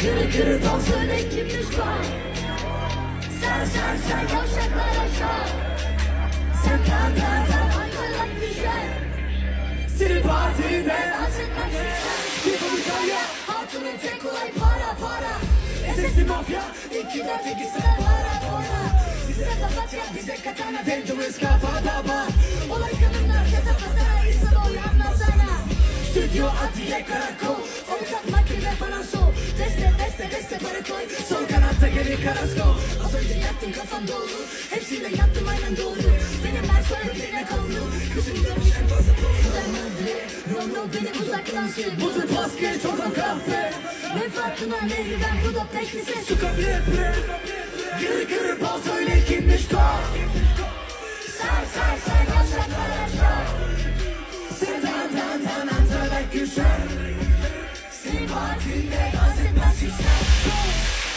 Kırı kırı söyle kimmiş var? Ser ser ser yavşaklar aşağı. Sen kan kan kan aynalar düşer Seni partide Dans etmek ister Yapılacak ya Hatunun tek kolay para para. Sesli mafya İki dört iki sıra para para. Size papatya bize katana Dangerous kafada bak Olay kanunlar kata patara İnsan uyanmasana Stüdyo atiye karakol Avukat mahkeme bana sol Deste deste deste para koy Sol kanatta geri karaskol Az önce yaktım kafam dolu Hepsiyle yaptım aynen doğru Benim her söylediğine kavru Kızım görmüş en fazla Dönmedi no beni uzaktan sür Budur basket oradan kahve Ne farkına nehri ben bu da pek bir ses Su kabli bre Gırı gırı bal söyle kimmiş kal party, they all sit